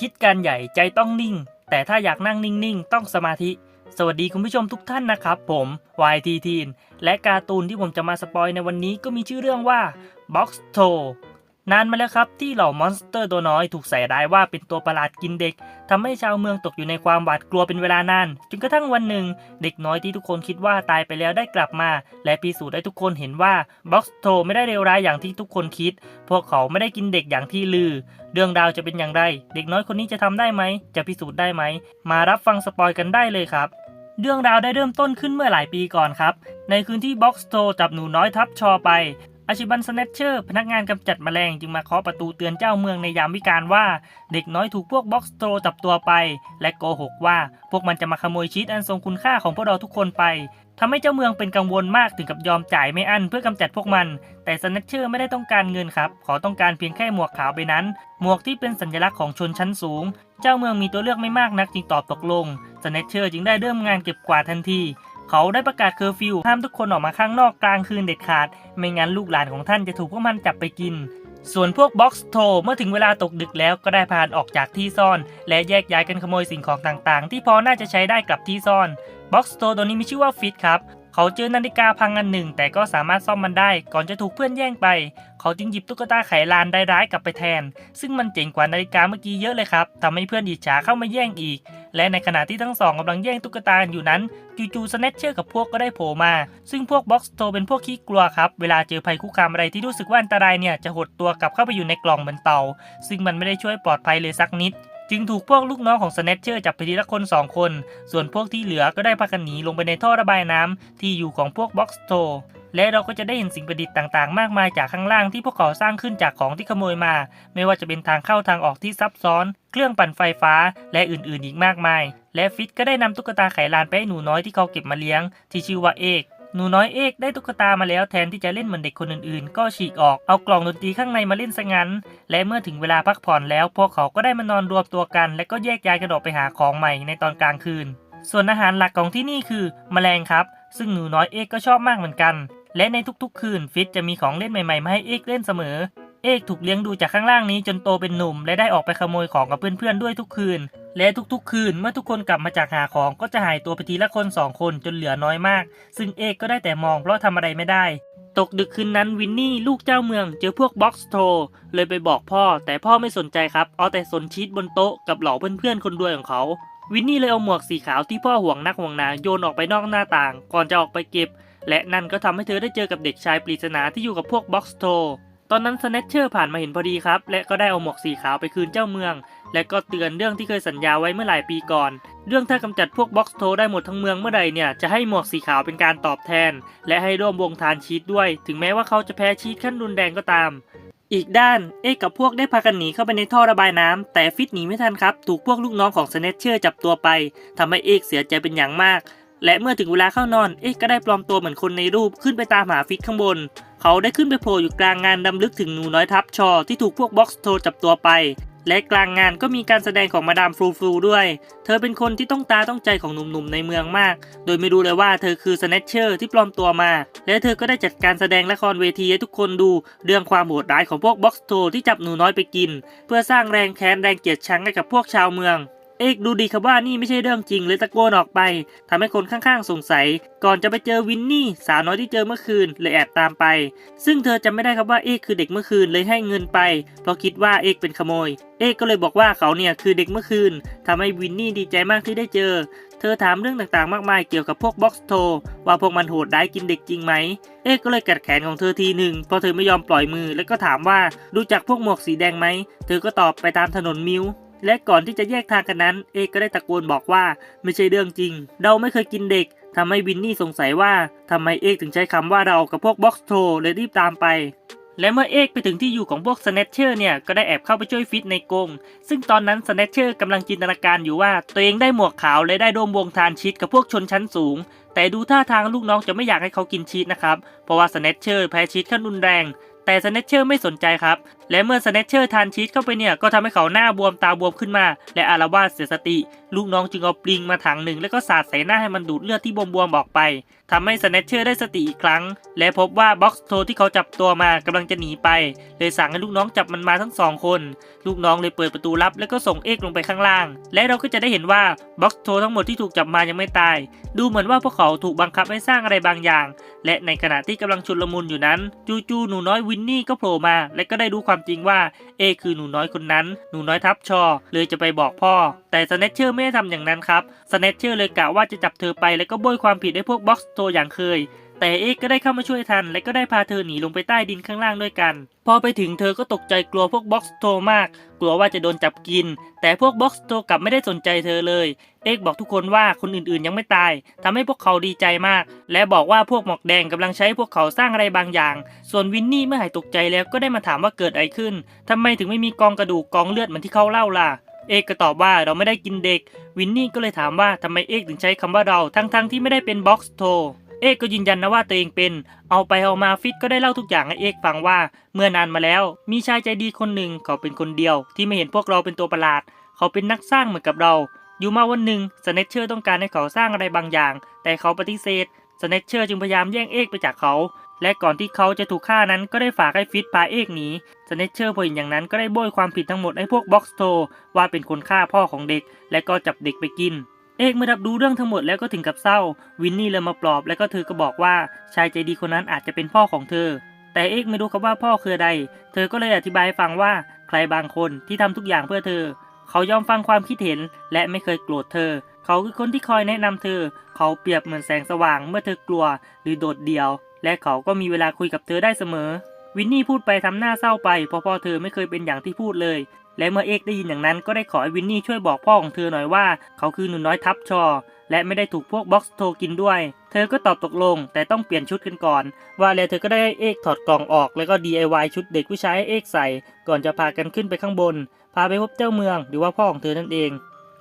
คิดการใหญ่ใจต้องนิ่ง แต่ถ้าอยากนั่งนิ่งๆ ต้องสมาธิ สวัสดีคุณผู้ชมทุกท่านนะครับ ผม YT Teen และการ์ตูนที่ผมจะมาสปอยในวันนี้ก็มีชื่อเรื่องว่า Box t o นานมาแล้วครับที่เหล่ามอนสเตอร์ตัวน้อยถูกใส่ร้ายว่าเป็นตัวประหลาดกินเด็กทำให้ชาวเมืองตกอยู่ในความหวาดกลัวเป็นเวลานานจนกระทั่งวันหนึ่ง เด็กน้อยที่ทุกคนคิดว่าตายไปแล้วได้กลับมา และพิสูจน์ให้ทุกคนเห็นว่าบ็อกซ์โทไม่ได้เลวร้ายอย่างที่ทุกคนคิด พวกเขาไม่ได้กินเด็กอย่างที่ลือ เรื่องราวจะเป็นอย่างไร เด็กน้อยคนนี้จะทำได้ไหม จะพิสูจน์ได้ไหม มารับฟังสปอยกันได้เลยครับเรื่องราวได้เริ่มต้นขึ้นเมื่อหลายปีก่อนครับ ในคืนที่บ็อกซ์โทจับหนูน้อยทับชอไป อาชิบันสแนชเชอร์พนักงานกำจัดแมลงจึงมาเคาะประตูเตือนเจ้าเมืองในยามวิกาลว่า เด็กน้อยถูกพวกบ็อกสโตรจับตัวไป และโกหกว่า พวกมันจะมาขโมยชีสอันทรงคุณค่าของพวกเราทุกคนไปทำให้เจ้าเมืองเป็นกังวลมากถึงกับยอมจ่ายไม่อั้นเพื่อกำจัดพวกมัน แต่สแนชเชอร์ไม่ได้ต้องการเงินครับ ขอต้องการเพียงแค่หมวกขาวไปนั้น หมวกที่เป็นสัญลักษณ์ของชนชั้นสูง เจ้าเมืองมีตัวเลือกไม่มากนักจึงตอบตกลงสแนชเชอร์จึงได้เริ่มงานเก็บกวาดทันที เขาได้ประกาศเคอร์ฟิวห้ามทุกคนออกมาข้างนอกกลางคืนเด็ดขาด ไม่งั้นลูกหลานของท่านจะถูกพวกมันจับไปกิน ส่วนพวกบ็อกซ์โทเมื่อถึงเวลาตกดึกแล้วก็ได้พานออกจากที่ซ่อน และแยกย้ายกันขโมยสิ่งของต่างๆ ที่พอน่าจะใช้ได้กลับที่ซ่อนบ็อกซ์โทตัวนี้มีชื่อว่าฟิตครับเขาเจอนาฬิกาพังอันหนึ่ง แต่ก็สามารถซ่อมมันได้ ก่อนจะถูกเพื่อนแย่งไป เขาจึงหยิบตุ๊กตาไขลานได้ร้ายกลับไปแทน ซึ่งมันเจ๋งกว่านาฬิกาเมื่อกี้เยอะเลยครับทำให้เพื่อนอิจฉาเข้ามาแย่งอีก และในขณะที่ทั้งสองกำลังแย่งตุ๊กตาอยู่นั้น จู่ๆสแนชเชอร์กับพวกก็ได้โผล่มา ซึ่งพวกบ็อกซ์โตเป็นพวกขี้กลัวครับ เวลาเจอภัยคุกคามอะไรที่รู้สึกว่าอันตรายเนี่ยจะหดตัวกลับเข้าไปอยู่ในกล่องเหมือนเต่าซึ่งมันไม่ได้ช่วยปลอดภัยเลยสักนิดจึงถูกพวกลูกน้องของสแนชเชอร์จับไปทีละคนสองคน ส่วนพวกที่เหลือก็ได้พากันหนีลงไปในท่อระบายน้ำที่อยู่ของพวกบ็อกซ์โต และเราก็จะได้เห็นสิ่งประดิษฐ์ต่างๆ มากมายจากข้างล่างที่พวกเขาสร้างขึ้นจากของที่ขโมยมา ไม่ว่าจะเป็นทางเข้าทางออกที่ซับซ้อน เครื่องปั่นไฟฟ้า และอื่นๆ อีกมากมาย และฟิตก็ได้นำตุ๊กตาไขลานไปให้หนูน้อยที่เขาเก็บมาเลี้ยง ที่ชื่อว่าเอกหนูน้อยเอกได้ตุ๊กตามาแล้วแทนที่จะเล่นเหมือนเด็กคนอื่นๆ ก็ฉีกออกเอากล่องดนตรีข้างในมาเล่นซะงั้น และเมื่อถึงเวลาพักผ่อนแล้ว พวกเขาก็ได้มานอนรวมตัวกัน และก็แยกย้ายกันออกไปหาของใหม่ในตอนกลางคืน ส่วนอาหารหลักของที่นี่คือ แมลงครับ ซึ่งหนูน้อยเอกก็ชอบมากเหมือนกัน และในทุกๆ คืนฟิตจะมีของเล่นใหม่ๆมาให้เอกเล่นเสมอ เอกถูกเลี้ยงดูจากข้างล่างนี้จนโตเป็นหนุ่ม และได้ออกไปขโมยของกับเพื่อนๆด้วยทุกคืน และทุกๆ คืนเมื่อทุกคนกลับมาจากหาของก็จะหายตัวไปทีละคนสองคนจนเหลือน้อยมาก ซึ่งเอกก็ได้แต่มองเพราะทำอะไรไม่ได้ ตกดึกคืนนั้นวินนี่ลูกเจ้าเมืองเจอพวกบ็อกซ์โทเลยไปบอกพ่อ แต่พ่อไม่สนใจครับเอาแต่สนชีตบนโต๊ะกับเหล่าเพื่อนๆคนรวยของเขาวินนี่เลยเอาหมวกสีขาวที่พ่อห่วงนักห่วงหนาโยนออกไปนอกหน้าต่าง ก่อนจะออกไปเก็บ และนั่นก็ทำให้เธอได้เจอกับเด็กชายปริศนาที่อยู่กับพวกบ็อกซ์โทตอนนั้นสแนชเชอร์ผ่านมาเห็นพอดีครับ และก็ได้เอาหมวกสีขาวไปคืนเจ้าเมือง และก็เตือนเรื่องที่เคยสัญญาไว้เมื่อหลายปีก่อน เรื่องถ้ากำจัดพวกบ็อกซ์โทได้หมดทั้งเมืองเมื่อใดเนี่ยจะให้หมวกสีขาวเป็นการตอบแทน และให้ร่วมวงทานชีตด้วย ถึงแม้ว่าเขาจะแพ้ชีตขั้นรุนแรงก็ตาม อีกด้านเอ็กกับพวกได้พากันหนีเข้าไปในท่อระบายน้ำแต่ฟิตหนีไม่ทันครับ ถูกพวกลูกน้องของสเนชเชอร์จับตัวไปทำให้เอ็กเสียใจเป็นอย่างมาก และเมื่อถึงเวลาเข้านอน เอกก็ได้ปลอมตัวเหมือนคนในรูปขึ้นไปตามหาฟิตข้างบน เขาได้ขึ้นไปโผล่อยู่กลางงานดำลึกถึงหนูน้อยทับชอ ที่ถูกพวกบ็อกซ์โทจับตัวไป และกลางงานก็มีการแสดงของมาดามฟลูฟลูด้วย เธอเป็นคนที่ต้องตาต้องใจของหนุ่มๆในเมืองมาก โดยไม่รู้เลยว่าเธอคือสแนชเชอร์ที่ปลอมตัวมา และเธอก็ได้จัดการแสดงละครเวทีให้ทุกคนดู เรื่องความโหดร้ายของพวกบ็อกซ์โทที่จับหนูน้อยไปกิน เพื่อสร้างแรงแค้นแรงเกลียดชังให้กับพวกชาวเมือง เอกดูดีครับว่านี่ไม่ใช่เรื่องจริงเลยตะโกนออกไปทำให้คนข้างๆสงสัย ก่อนจะไปเจอวินนี่สาวน้อยที่เจอเมื่อคืนเลยแอบตามไป ซึ่งเธอจำไม่ได้ครับว่าเอกคือเด็กเมื่อคืนเลยให้เงินไป เพราะคิดว่าเอกเป็นขโมย เอกก็เลยบอกว่าเขาเนี่ยคือเด็กเมื่อคืนทำให้วินนี่ดีใจมากที่ได้เจอ เธอถามเรื่องต่างๆ มากมายเกี่ยวกับพวกบ็อกซ์โทว่าพวกมันโหดร้กินเด็กจริงไหม เอกก็เลยกัดแขนของเธอทีหนึ่งเพราะเธอไม่ยอมปล่อยมือ แล้วก็ถามว่ารู้จักพวกหมวกสีแดงไหม เธอก็ตอบไปตามถนนมิว และก่อนที่จะแยกทางกันนั้น เอกก็ได้ตะโกนบอกว่าไม่ใช่เรื่องจริง เราไม่เคยกินเด็กทำให้วินนี่สงสัยว่าทำไมเอกถึงใช้คำว่าเรากับพวกบ็อกซ์โทเลยรีบตามไป และเมื่อเอกไปถึงที่อยู่ของพวกสแนชเชอร์เนี่ย ก็ได้แอบเข้าไปช่วยฟิตในกรงซึ่งตอนนั้นสแนชเชอร์กำลังจินตนาการอยู่ว่า ตัวเองได้หมวกขาวและได้ร่วมวงทานชีตกับพวกชนชั้นสูง แต่ดูท่าทางลูกน้องจะไม่อยากให้เขากินชีสนะครับ เพราะว่าสแนชเชอร์แพ้ชีสขั้นรุนแรง แต่สแนเชอร์ไม่สนใจครับ และเมื่อสแนเชอร์ทานชีสเข้าไปเนี่ยก็ทำให้เขาหน้าบวมตาบวมขึ้นมา และอารวาสเสียสติ ลูกน้องจึงเอาปลิงมาถังหนึ่ง แล้วก็สาดใส่หน้าให้มันดูดเลือดที่บวมๆออกไปทำให้สแนเชอร์ได้สติอีกครั้ง และพบว่าบ็อกซ์โทที่เขาจับตัวมากำลังจะหนีไป เลยสั่งให้ลูกน้องจับมันมาทั้งสองคน ลูกน้องเลยเปิดประตูลับ แล้วก็ส่งเอกลงไปข้างล่าง และเราก็จะได้เห็นว่าบ็อกซ์โททั้งหมดที่ถูกจับมายังไม่ตาย ดูเหมือนว่าพวกเขาถูกบังคับให้สร้างอะไรบางอย่าง และในขณะที่กำลังชุลมุนอยู่นั้น จู่ๆหนูน้อยวินนี่ก็โผล่มาและก็ได้รู้ความจริงว่าเอคือหนูน้อยคนนั้น หนูน้อยทับชอ เลยจะไปบอกพ่อ แต่สเนชเชอร์ไม่ได้ทำอย่างนั้นครับสเนชเชอร์เลยกะว่าจะจับเธอไปแล้วก็โบยความผิดให้พวกบ็อกซ์โตอย่างเคย แต่เอกก็ได้เข้ามาช่วยทัน และก็ได้พาเธอหนีลงไปใต้ดินข้างล่างด้วยกัน พอไปถึงเธอก็ตกใจกลัวพวกบ็อกซ์โทมาก กลัวว่าจะโดนจับกิน แต่พวกบ็อกซ์โทกลับไม่ได้สนใจเธอเลย เอกบอกทุกคนว่าคนอื่นๆยังไม่ตายทำให้พวกเขาดีใจมาก และบอกว่าพวกหมอกแดงกำลังใช้พวกเขาสร้างอะไรบางอย่าง ส่วนวินนี่เมื่อหายตกใจแล้วก็ได้มาถามว่าเกิดอะไรขึ้นทำไมถึงไม่มีกองกระดูกกองเลือดเหมือนที่เขาเล่าล่ะเอกก็ตอบว่าเราไม่ได้กินเด็ก วินนี่ก็เลยถามว่าทำไมเอกถึงใช้คำว่าเราทั้งๆที่ไม่ได้เป็นบ็อกซ์โท เอกก็ยืนยันนะว่าตัวเองเป็น เอาไปเอามาฟิตก็ได้เล่าทุกอย่างให้เอกฟังว่า เมื่อนานมาแล้ว มีชายใจดีคนหนึ่งเขาเป็นคนเดียว ที่ไม่เห็นพวกเราเป็นตัวประหลาด เขาเป็นนักสร้างเหมือนกับเรา อยู่มาวันหนึ่งสเนชเชอร์ต้องการให้เขาสร้างอะไรบางอย่าง แต่เขาปฏิเสธสเนชเชอร์จึงพยายามแย่งเอกไปจากเขา และก่อนที่เขาจะถูกฆ่านั้นก็ได้ฝากให้ฟิตพาเอกหนีสเนชเชอร์พอเห็นอย่างนั้นก็ได้โบยความผิดทั้งหมดให้พวกบ็อกซ์โทว่าเป็นคนฆ่าพ่อของเด็ก และก็จับเด็กไปกิน เอกเมื่อรับรู้เรื่องทั้งหมดแล้วก็ถึงกับเศร้า วินนี่เลยมาปลอบ แล้วก็เธอก็บอกว่าชายใจดีคนนั้นอาจจะเป็นพ่อของเธอ แต่เอกไม่รู้ครับว่าพ่อคืออะไรเธอก็เลยอธิบายให้ฟังว่าใครบางคนที่ทำทุกอย่างเพื่อเธอ เขายอมฟังความคิดเห็น และไม่เคยโกรธเธอ เขาคือคนที่คอยแนะนำเธอ เขาเปรียบเหมือนแสงสว่างเมื่อเธอกลัว หรือโดดเดี่ยว และเขาก็มีเวลาคุยกับเธอได้เสมอ วินนี่พูดไปทำหน้าเศร้าไปเพราะพ่อเธอไม่เคยเป็นอย่างที่พูดเลย และเมื่อเอกได้ยินอย่างนั้นก็ได้ขอให้วินนี่ช่วยบอกพ่อของเธอหน่อยว่า เขาคือหนูน้อยทับชอ และไม่ได้ถูกพวกบ็อกซ์โทกินด้วย เธอก็ตอบตกลง แต่ต้องเปลี่ยนชุดกันก่อน ว่าแล้วเธอก็ได้ให้เอกถอดกล่องออก แล้วก็ DIY ชุดเด็กผู้ชายให้เอกใส่ ก่อนจะพากันขึ้นไปข้างบน พาไปพบเจ้าเมือง หรือว่าพ่อของเธอนั่นเอง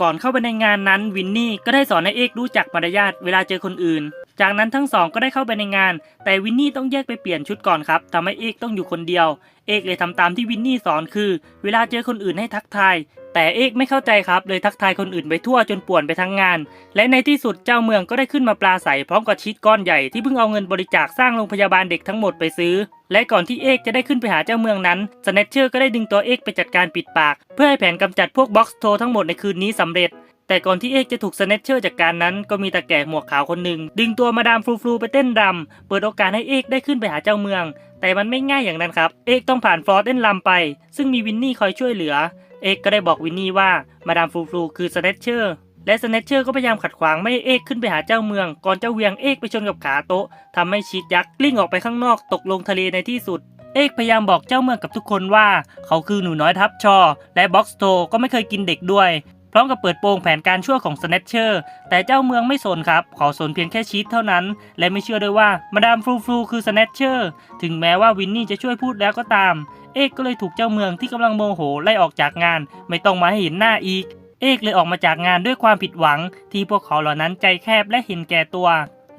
ก่อนเข้าไปในงานนั้นวินนี่ก็ได้สอนให้เอกรู้จักมารยาทเวลาเจอคนอื่น จากนั้นทั้งสองก็ได้เข้าไปในงาน แต่วินนี่ต้องแยกไปเปลี่ยนชุดก่อนครับทำให้เอกต้องอยู่คนเดียว เอกเลยทำตามที่วินนี่สอนคือ เวลาเจอคนอื่นให้ทักทาย แต่เอกไม่เข้าใจครับ เลยทักทายคนอื่นไปทั่วจนป่วนไปทั้งงาน และในที่สุดเจ้าเมืองก็ได้ขึ้นมาปลาใสพร้อมกับชีตก้อนใหญ่ที่เพิ่งเอาเงินบริจาคสร้างโรงพยาบาลเด็กทั้งหมดไปซื้อ และก่อนที่เอกจะได้ขึ้นไปหาเจ้าเมืองนั้นสแนชเชอร์ก็ได้ดึงตัวเอกไปจัดการปิดปาก เพื่อให้แผนกำจัดพวกบ็อกซ์โททั้งหมดในคืนนี้สำเร็จ แต่ก่อนที่เอกจะถูกสแนชเชอร์จากการนั้นก็มีตาแก่หมวกขาวคนหนึ่งดึงตัวมาดามฟลูฟลูไปเต้นรำเปิดโอกาสให้เอกได้ขึ้นไปหาเจ้าเมือง แต่มันไม่ง่ายอย่างนั้นครับ เอกต้องผ่านฟลอร์เต้นรำไป ซึ่งมีวินนี่คอยช่วยเหลือ เอกก็ได้บอกวินนี่ว่ามาดามฟลูฟลูคือสแนชเชอร์และสแนชเชอร์ก็พยายามขัดขวางไม่ให้เอกขึ้นไปหาเจ้าเมือง ก่อนจะเวียงเอกไปชนกับขาโต๊ะทำให้ชีตยักษ์กลิ้งออกไปข้างนอกตกลงทะเลในที่สุดเอกพยายามบอกเจ้าเมืองกับทุกคนว่า เขาคือหนูน้อยทับชอ และบ็อกซ์โตก็ไม่เคยกินเด็กด้วย พร้อมกับเปิดโปงแผนการชั่วของสเนตเชอร์แต่เจ้าเมืองไม่สนครับ ขอสนเพียงแค่ชีตเท่านั้น และไม่เชื่อด้วยว่ามาดามฟลูฟลูคือสเนตเชอร์ถึงแม้ว่าวินนี่จะช่วยพูดแล้วก็ตาม เอกก็เลยถูกเจ้าเมืองที่กำลังโมโหไล่ออกจากงาน ไม่ต้องมาให้เห็นหน้าอีก เอกเลยออกมาจากงานด้วยความผิดหวัง ที่พวกเขาเหล่านั้นใจแคบและเห็นแก่ตัว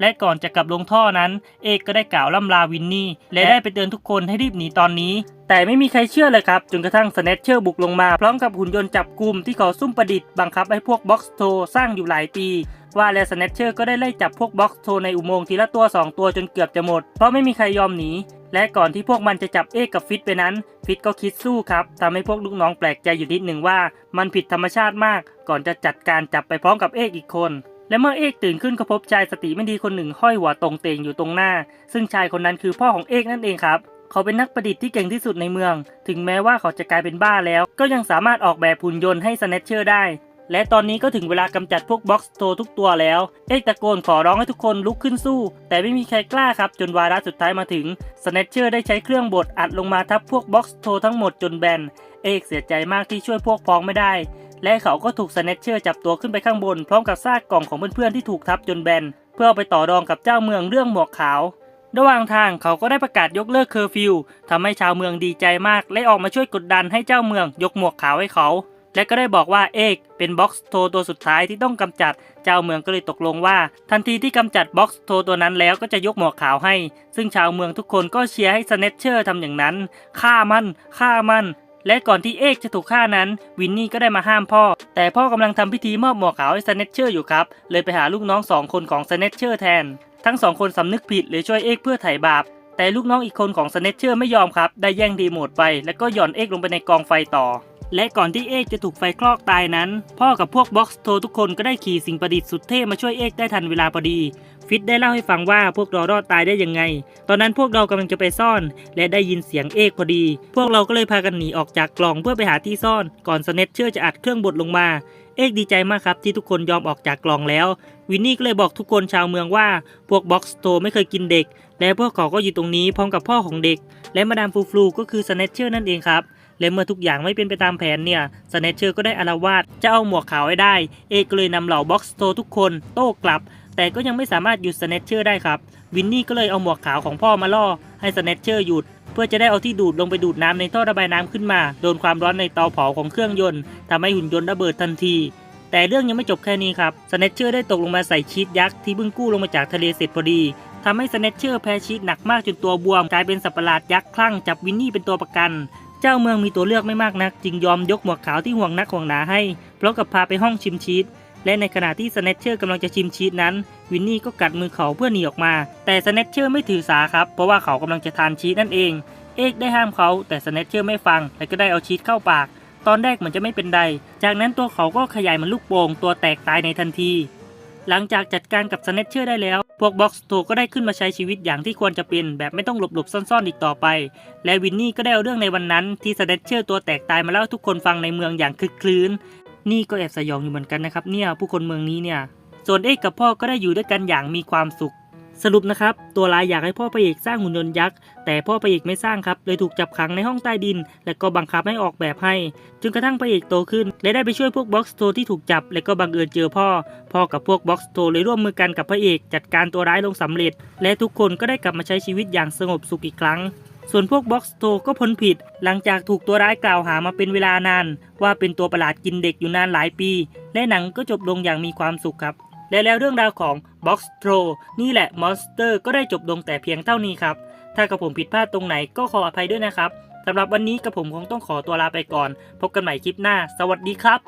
และก่อนจะกลับลงท่อนั้น เอกก็ได้กล่าวล่ำลาวินนี่ และได้ไปเตือนทุกคนให้รีบหนีตอนนี้ แต่ไม่มีใครเชื่อเลยครับจนกระทั่งสแนชเชอร์บุกลงมา พร้อมกับหุ่นยนต์จับกลุ่มที่เขาซุ่มประดิษฐ์บังคับให้พวกบ็อกซ์โทสร้างอยู่หลายปีว่าแล้วสแนชเชอร์ก็ได้ไล่จับพวกบ็อกซ์โทในอุโมงค์ทีละตัว 2 ตัวจนเกือบจะหมด เพราะไม่มีใครยอมหนี และก่อนที่พวกมันจะจับเอกกับฟิตไปนั้น ฟิตก็คิดสู้ครับทำให้พวกลูกน้องแปลกใจอยู่นิดหนึ่งว่า มันผิดธรรมชาติมาก ก่อนจะจัดการจับไปพร้อมกับเอกอีกคน และเมื่อเอกตื่นขึ้นก็พบชายสติไม่ดีคนหนึ่งห้อยหัวตรงเตงอยู่ตรงหน้า ซึ่งชายคนนั้นคือพ่อของเอกนั่นเองครับ เขาเป็นนักประดิษฐ์ที่เก่งที่สุดในเมือง ถึงแม้ว่าเขาจะกลายเป็นบ้าแล้ว ก็ยังสามารถออกแบบหุ่นยนต์ให้สแนชเชอร์ได้ และตอนนี้ก็ถึงเวลากำจัดพวกบ็อกซ์โททุกตัวแล้ว เอกตะโกนขอร้องให้ทุกคนลุกขึ้นสู้ แต่ไม่มีใครกล้าครับจนวาระสุดท้ายมาถึงสแนชเชอร์ได้ใช้เครื่องบดอัดลงมาทับพวกบ็อกซ์โททั้งหมดจนแบน เอกเสียใจมากที่ช่วยพวกพ้องไม่ได้ และเขาก็ถูกสแนชเชอร์จับตัวขึ้นไปข้างบน พร้อมกับซากกล่องของเพื่อนๆที่ถูกทับจนแบน เพื่อเอาไปต่อรองกับเจ้าเมืองเรื่องหมวกขาว ระหว่างทางเขาก็ได้ประกาศยกเลิกเคอร์ฟิวทำให้ชาวเมืองดีใจมาก และออกมาช่วยกดดันให้เจ้าเมืองยกหมวกขาวให้เขา และก็ได้บอกว่าเอกเป็นบ็อกซ์โทตัวสุดท้ายที่ต้องกำจัด เจ้าเมืองก็เลยตกลงว่า ทันทีที่กำจัดบ็อกซ์โทตัวนั้นแล้วก็จะยกหมวกขาวให้ ซึ่งชาวเมืองทุกคนก็เชียร์ให้สเนตเชอร์ทำอย่างนั้นฆ่ามันฆ่ามัน และก่อนที่เอกจะถูกฆ่านั้น วินนี่ก็ได้มาห้ามพ่อ แต่พ่อกำลังทำพิธีมอบหมวกขาวให้สเนตเชอร์อยู่ครับ เลยไปหาลูกน้องสองคนของสเนตเชอร์แทน ทั้งสองคนสำนึกผิดเลยช่วยเอกเพื่อไถ่บาป แต่ลูกน้องอีกคนของสเนตเชอร์ไม่ยอมครับ ได้แย่งดีโมดไป แล้วก็หย่อนเอกลงไปในกองไฟต่อ และก่อนที่เอกจะถูกไฟคลอกตายนั้น พ่อกับพวกบ็อกซ์โททุกคนก็ได้ขี่สิ่งประดิษฐ์สุดเท่มาช่วยเอกได้ทันเวลาพอดี ฟิตได้เล่าให้ฟังว่าพวกเรารอดตายได้ยังไง ตอนนั้นพวกเรากำลังจะไปซ่อน และได้ยินเสียงเอกพอดี พวกเราก็เลยพากันหนีออกจากกล่องเพื่อไปหาที่ซ่อน ก่อนสเนตเชอร์จะอัดเครื่องบดลงมา เอกดีใจมากครับที่ทุกคนยอมออกจากกล่องแล้ว วินนี่ก็เลยบอกทุกคนชาวเมืองว่า พวกบ็อกซ์โตไม่เคยกินเด็ก และพวกเขาก็อยู่ตรงนี้พร้อมกับพ่อของเด็ก และมาดามฟูฟลูก็คือสเนตเชอร์นั่นเองครับและเมื่อทุกอย่างไม่เป็นไปตามแผนเนี่ยสเนตเชอร์ก็ได้อาละวาดจะเอาหมวกขาวให้ได้ เอกเลยนำเหล่าบ็อกซ์โตทุกคนโต้กลับแต่ก็ยังไม่สามารถหยุดสเนตเชอร์ได้ครับ วินนี่ก็เลยเอาหมวกขาวของพ่อมาล่อให้สเนตเชอร์หยุด เพื่อจะได้เอาที่ดูดลงไปดูดน้ำในท่อระบายน้ำขึ้นมา โดนความร้อนในเตาเผาของเครื่องยนต์ทำให้หุ่นยนต์ระเบิดทันที แต่เรื่องยังไม่จบแค่นี้ครับสเนตเชอร์ได้ตกลงมาใส่ชีสยักษ์ที่เพิ่งกู้ลงมาจากทะเลเสร็จพอดีทำให้สเนตเชอร์แพ้ชีสหนักมากจนตัวบวมกลายเป็นสัตว์ประหลาดยักษ์คลั่งจับวินนี่เป็นตัวประกัน เจ้าเมืองมีตัวเลือกไม่มากนัก จึงยอมยกหมวกขาวที่ห่วงนักห่วงหนาให้พร้อมกับพาไปห้องชิมชีส และในขณะที่สเนตเชอร์กำลังจะชิมชีสนั้น วินนี่ก็กัดมือเขาเพื่อหนีออกมา แต่สเนตเชอร์ไม่ถือสาครับ เพราะว่าเขากำลังจะทานชีสนั่นเอง เอกได้ห้ามเขาแต่สเนตเชอร์ไม่ฟัง และก็ได้เอาชีสเข้าปาก ตอนแรกเหมือนจะไม่เป็นไร จากนั้นตัวเขาก็ขยายมันลูกโป่งตัวแตกตายในทันที หลังจากจัดการกับสเนตเชอร์ได้แล้ว พวกบ็อกซ์โตก็ได้ขึ้นมาใช้ชีวิตอย่างที่ควรจะเป็น แบบไม่ต้องหลบหลบซ่อนๆอีกต่อไป และวินนี่ก็ได้เอาเรื่องในวันนั้นที่สเนตเชอร์ตัวแตกตายมาเล่าทุกคนฟังในเมืองอย่างคลึกคลื้น นี่ก็แอบสยองอยู่เหมือนกันนะครับเนี่ยผู้คนเมืองนี้เนี่ยส่วนเอกกับพ่อก็ได้อยู่ด้วยกันอย่างมีความสุข สรุปนะครับ ตัวร้ายอยากให้พ่อพระเอกสร้างหุ่นยนต์ยักษ์แต่พ่อพระเอกไม่สร้างครับ เลยถูกจับขังในห้องใต้ดิน และก็บังคับให้ออกแบบให้จนกระทั่งพระเอกโตขึ้น และได้ไปช่วยพวกบ็อกซ์โตที่ถูกจับ และก็บังเอิญเจอพ่อ พ่อกับพวกบ็อกซ์โตเลยร่วมมือกันกับพระเอก จัดการตัวร้ายลงสำเร็จ และทุกคนก็ได้กลับมาใช้ชีวิตอย่างสงบสุขอีกครั้ง ส่วนพวกบ็อกซ์โตก็พ้นผิด หลังจากถูกตัวร้ายกล่าวหามาเป็นเวลานาน ว่าเป็นตัวประหลาดกินเด็กอยู่นานหลายปี และหนังก็จบลงอย่างมีความสุขครับ และแล้วเรื่องราวของ Box t r o นี่แหละมอนสเตอร์ก็ได้จบลงแต่เพียงเท่านี้ครับ ถ้ากับผมผิดพลาดตรงไหนก็ขออภัยด้วยนะครับสำหรับวันนี้กับผมคงต้องขอตัวลาไปก่อน พบกันใหม่คลิปหน้า สวัสดีครับ